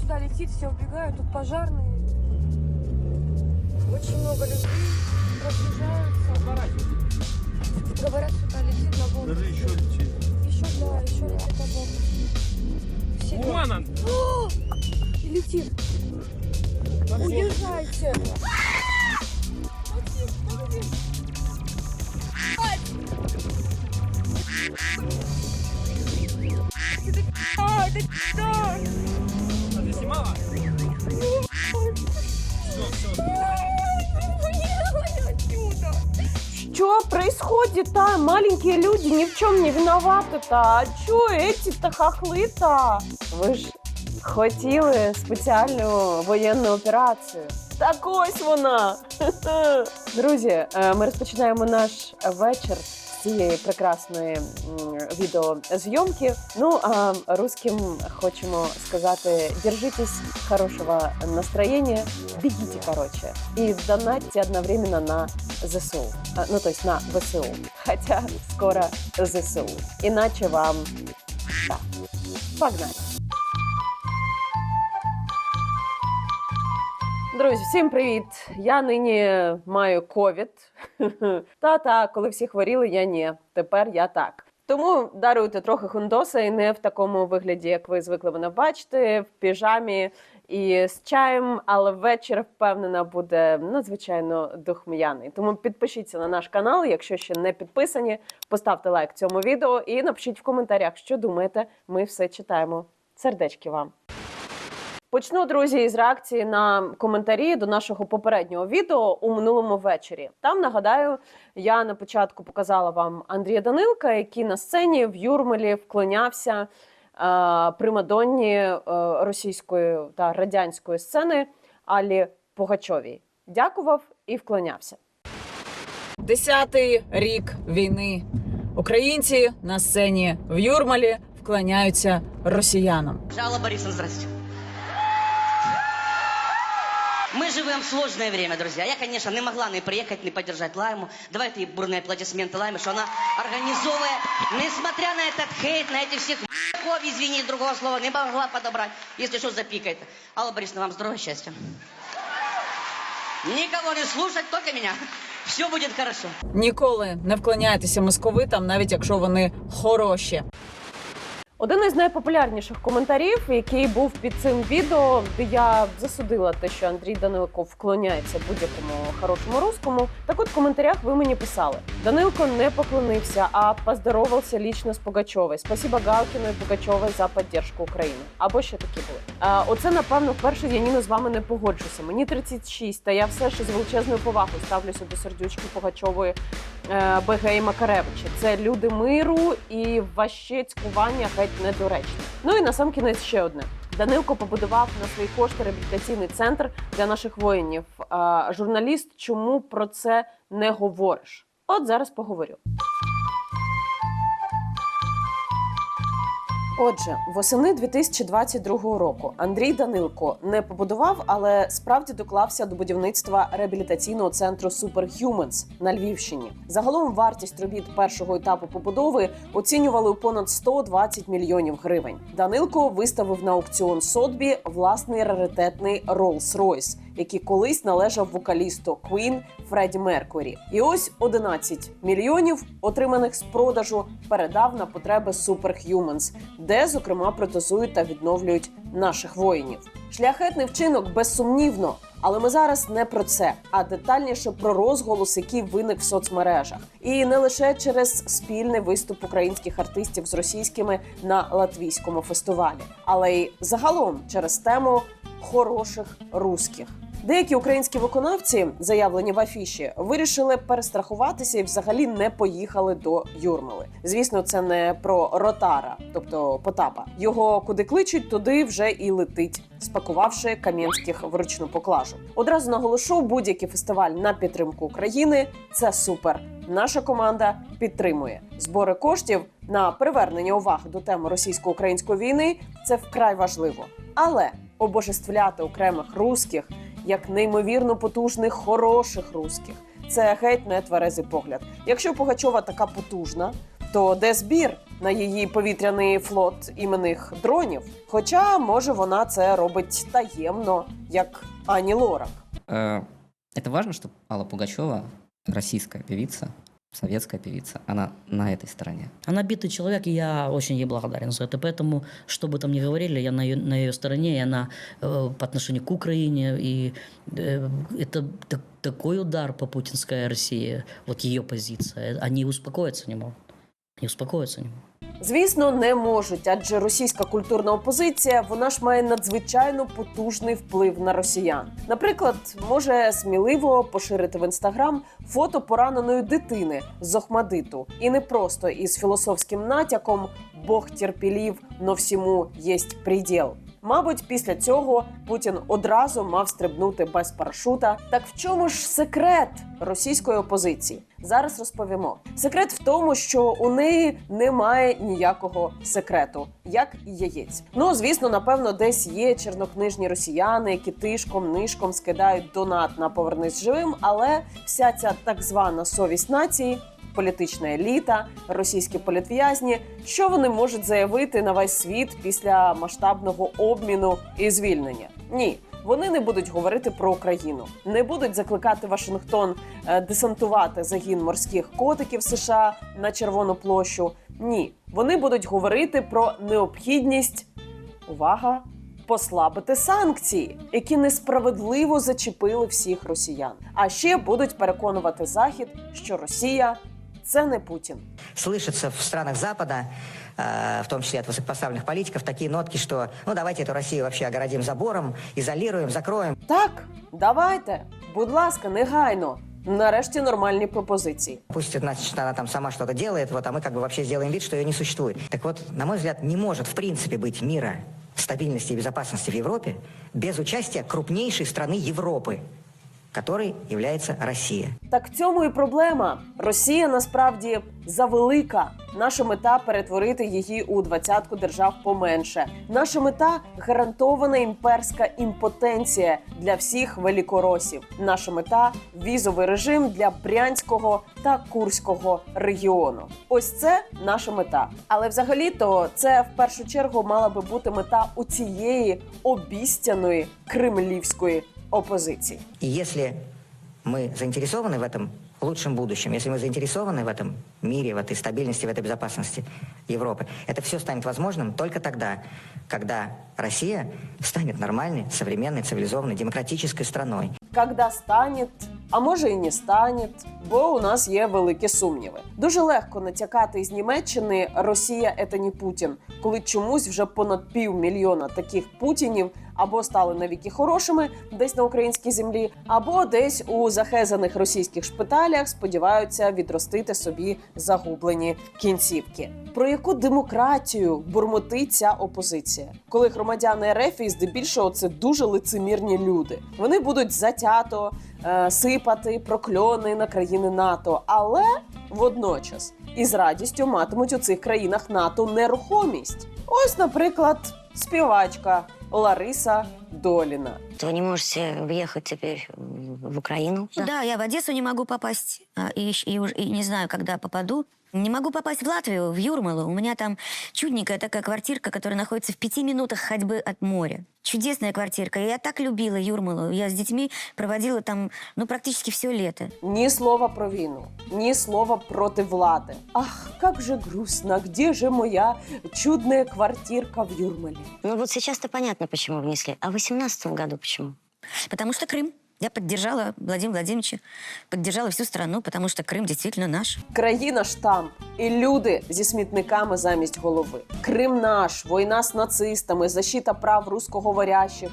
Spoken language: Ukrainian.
сюда летит, все убегают, тут пожарные. Очень много людей разбежаются. Говорят, сюда летит на бомбу. Даже еще летит. Еще, да, еще летит на бомбу. Все- Вон он! О! И летит. Уезжайте. Это что? А ты снимала? Что происходит там? Маленькие люди ни в чем не виноваты-то. А чо эти-то хахли-то? Ви ж хотіли спеціальну воєнну операцію. Так ось вона. Друзі, е, ми розпочинаємо наш вечір цієї прекрасної відеозйомки. Ну а русским хочемо сказати: держитесь хорошого настроєння, бігіть, короче, і донатьте одновременно на ЗСУ. Ну, то есть на ВСУ. Хотя скоро ЗСУ. Иначе вам... Да. Погнали. Друзі, всім привіт! Я нині маю ковід. Та-та, коли всі хворіли, я ні. Тепер я так. Тому даруйте трохи хундоса і не в такому вигляді, як ви звикли мене бачити, в піжамі і з чаєм, але вечір, впевнена, буде надзвичайно духм'яний. Тому підпишіться на наш канал, якщо ще не підписані. Поставте лайк цьому відео і напишіть в коментарях, що думаєте. Ми все читаємо. Сердечки вам. Почну, друзі, із реакції на коментарі до нашого попереднього відео у минулому вечорі. Там нагадаю, я на початку показала вам Андрія Данилка, який на сцені в Юрмелі вклонявся е, примадонні е, російської та радянської сцени Алі Пугачовій. Дякував і вклонявся. Десятий рік війни. Українці на сцені в Юрмалі вклоняються росіянам. Алла Борисовна, здрасте. Мы живем в сложное время, друзья. Я, конечно, не могла не приехать, не поддержать Лайму. Давайте ей бурные аплодисменты Лайме, что она организовывает, несмотря на этот хейт, на этих всех ***ков, извини, другого слова не могла подобрать. Если что, запикает. Алла Борисовна, вам здоровья, счастья. Никого не слушать, только меня. Все будет хорошо. Ніколи не вклоняйтеся московитам, навіть якщо вони хороші. Один із найпопулярніших коментарів, який був під цим відео, де я засудила те, що Андрій Данилко вклоняється будь-якому хорошому русскому. Так от в коментарях ви мені писали: Данилко не поклонився, а поздоровався лічно з Пугачовою. Спасибо Галкіну і Пугачовій за підтримку України. Або ще такі були. А, оце напевно вперше я Ніно з вами не погоджуся. Мені 36, та я все ще з величезною повагою ставлюся до сердючки Пугачової БГ і Макаревича. Це люди миру і ваще цькування геть недоречне. Ну і на сам кінець ще одне. Данилко побудував на свої кошти реабілітаційний центр для наших воїнів. Журналіст, чому про це не говориш? От зараз поговорю. Отже, восени 2022 року Андрій Данилко не побудував, але справді доклався до будівництва реабілітаційного центру Superhumans на Львівщині. Загалом вартість робіт першого етапу побудови оцінювали у понад 120 мільйонів гривень. Данилко виставив на аукціон Сотбі власний раритетний Rolls-Royce, який колись належав вокалісту Queen Фредді Меркурі. І ось 11 мільйонів, отриманих з продажу, передав на потреби Superhumans, де, зокрема, протезують та відновлюють наших воїнів. Шляхетний вчинок безсумнівно. Але ми зараз не про це, а детальніше про розголос, який виник в соцмережах, і не лише через спільний виступ українських артистів з російськими на латвійському фестивалі, але й загалом через тему хороших русських. Деякі українські виконавці, заявлені в афіші, вирішили перестрахуватися і взагалі не поїхали до Юрмали. Звісно, це не про ротара, тобто Потапа. Його куди кличуть, туди вже і летить, спакувавши кам'янських в ручну поклажу. Одразу наголошу, будь-який фестиваль на підтримку України це супер. Наша команда підтримує збори коштів на привернення уваги до теми російсько-української війни. Це вкрай важливо, але обожествляти окремих русських як неймовірно потужних, хороших русських. Це геть не тверезий погляд. Якщо Пугачова така потужна, то де збір? на її повітряний флот іменних дронів. Хоча, може, вона це робить таємно, як Ані Лорак. Це важливо, что Алла Пугачова, російська певица, советская певица, она на этой стороне. Она битый человек, и я очень ей благодарен за это. Поэтому, что бы там ни говорили, я на ее, на ее стороне, и она э, по отношению к Украине. И э, это так- такой удар по путинской России, вот ее позиция. Они успокоиться не могут. Не успокоиться не могут. Звісно, не можуть, адже російська культурна опозиція вона ж має надзвичайно потужний вплив на росіян. Наприклад, може сміливо поширити в інстаграм фото пораненої дитини з Охмадиту, і не просто із філософським натяком Бог терпілів, но всьому єсть приділ. Мабуть, після цього Путін одразу мав стрибнути без парашута. Так в чому ж секрет російської опозиції? Зараз розповімо. Секрет в тому, що у неї немає ніякого секрету, як яєць. Ну звісно, напевно, десь є чорнокнижні росіяни, які тишком нишком скидають донат на повернись живим, але вся ця так звана совість нації. Політична еліта, російські політв'язні, що вони можуть заявити на весь світ після масштабного обміну і звільнення? Ні, вони не будуть говорити про Україну, не будуть закликати Вашингтон е, десантувати загін морських котиків США на Червону площу. Ні, вони будуть говорити про необхідність увага послабити санкції, які несправедливо зачепили всіх росіян. А ще будуть переконувати Захід, що Росія це не Путін. слышится в странах Запада, э, в том числе от высокопоставленных политиков, такие нотки, что ну давайте эту Россию вообще огородим забором, изолируем, закроем. Так, давайте, будь ласка, негайно. Нарешті нормальні пропозиції. Пусть значит, она там сама что-то делает, вот, а мы как бы вообще сделаем вид, что ее не существует. Так вот, на мой взгляд, не может в принципе быть мира, стабильности и безопасности в Европе без участия крупнейшей страны Европы, которой является Россия. Так в цьому і проблема. Росія насправді завелика. Наша мета перетворити її у двадцятку держав поменше. Наша мета гарантована імперська імпотенція для всіх великоросів. Наша мета візовий режим для брянського та курського регіону. Ось це наша мета. Але взагалі-то це в першу чергу мала би бути мета у цієї обіцяної кремлівської опозиції. И если мы заинтересованы в этом лучшем будущем, если мы заинтересованы в этом мире, в этой стабильности, в этой безопасности Европы, это все станет возможным только тогда, когда Россия станет нормальной, современной, цивилизованной, демократической страной. Когда станет, а може і не станет, бо у нас є великі сумніви. Дуже легко натякати із Німеччини Росія це не Путін, коли чомусь вже понад півмільйона таких путінів або стали навіки хорошими десь на українській землі, або десь у захезаних російських шпиталях сподіваються відростити собі загублені кінцівки. Про яку демократію бурмотить ця опозиція, коли громадяни РФ і здебільшого це дуже лицемірні люди. Вони будуть затято е, сипати прокльони на країни НАТО, але водночас із радістю матимуть у цих країнах НАТО нерухомість. Ось, наприклад, співачка Лариса Доліна. Вы не можете въехать теперь в Украину? Да. я в Одессу не могу попасть. а, И, щ- и уж- и не знаю, когда попаду. Не могу попасть в Латвию, в Юрмалу. У меня там чудненькая такая квартирка, которая находится в пяти минутах ходьбы от моря. Чудесная квартирка. И я так любила Юрмалу. Я с детьми проводила там, ну, практически все лето. Ні слова про війну, ні слова проти влади. Ах, как же грустно, где же моя чудная квартирка в Юрмале? Ну вот сейчас-то понятно, почему внесли. А в 2018 году почему? Потому что Крым. Я поддержала Владимира Владимировича, поддержала всю страну, потому что Крым действительно наш. Країна ж там і люди зі смітниками замість голови. Крим наш, війна з нацистами, защита прав русскоговорящих